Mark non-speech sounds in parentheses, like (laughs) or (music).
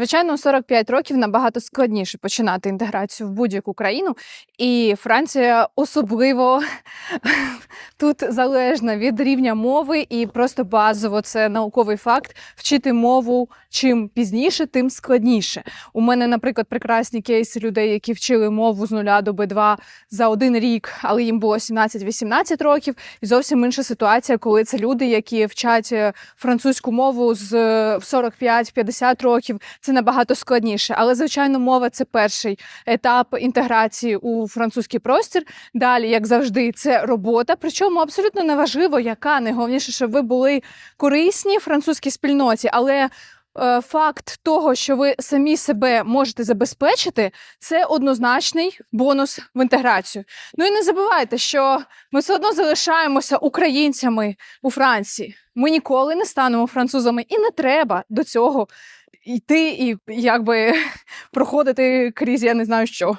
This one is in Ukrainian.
Звичайно, у 45 років набагато складніше починати інтеграцію в будь-яку країну, і Франція особливо тут залежна від рівня мови, і просто базово це науковий факт. Вчити мову чим пізніше, тим складніше. У мене, наприклад, прекрасні кейси людей, які вчили мову з нуля до Б2 за один рік, але їм було 17-18 років. І зовсім інша ситуація, коли це люди, які вчать е, французьку мову з е, 45-50 років. Це набагато складніше. Але звичайно, мова це перший етап інтеграції у французький простір. Далі, як завжди, це робота. Причому абсолютно неважливо, яка найголовніше, щоб ви були корисні французькій спільноті, але. е, Факт того, що ви самі себе можете забезпечити, це однозначний бонус в інтеграцію. Ну і не забувайте, що ми все одно залишаємося українцями у Франції. Ми ніколи не станемо французами, і не треба до цього йти і якби (laughs) проходити крізь я не знаю що.